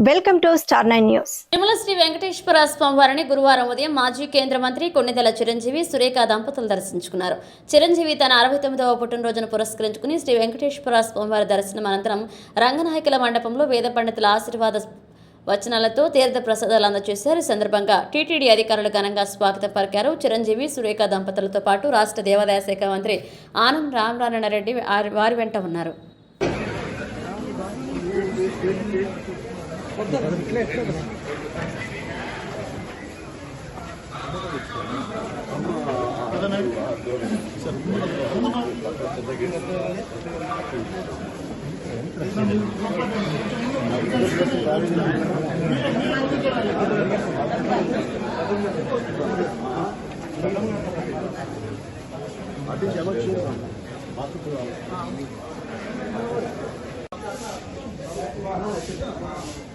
Welcome to star nine news. Tirumala Sri Venkateswara స్వామివారిని గురువారం ఉదయం మాజీ కేంద్ర మంత్రి కొన్నిదెల చిరంజీవి సురేఖ దంపతులు దర్శించుకున్నారు. చిరంజీవి తన అరవై తొమ్మిదవ పుట్టినరోజును పురస్కరించుకుని శ్రీ వెంకటేశ్వర స్వామివారి దర్శనం అనంతరం రంగనాయకుల మండపంలో వేద పండితుల ఆశీర్వాద వచనాలతో తీర్థ ప్రసాదాలు అందజేశారు. ఈ సందర్భంగా టీటీడీ అధికారులు ఘనంగా స్వాగతం పలికారు. చిరంజీవి సురేఖ దంపతులతో పాటు రాష్ట్ర దేవాదాయ శాఖ మంత్రి ఆనం రామనారాయణ రెడ్డి వారి- వారి వెంట ఉన్నారు. నా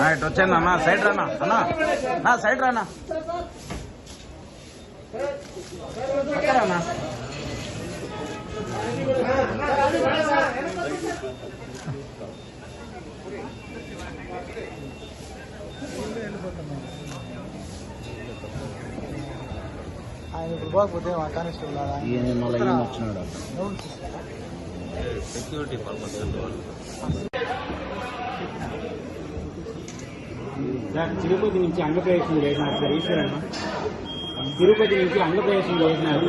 రైట్ వచ్చాను అన్న సైడ్ రానా? అన్న నా సైడ్ రానా? రానా ఆయన ఇప్పుడు పోకపోతే మా కానిస్టేబుల్. సార్ తిరుపతి నుంచి అంగప్రవేశం చేసినారు సార్ ఈశ్వరన్న తిరుపతి నుంచి అంగప్రవేశం చేసినారు.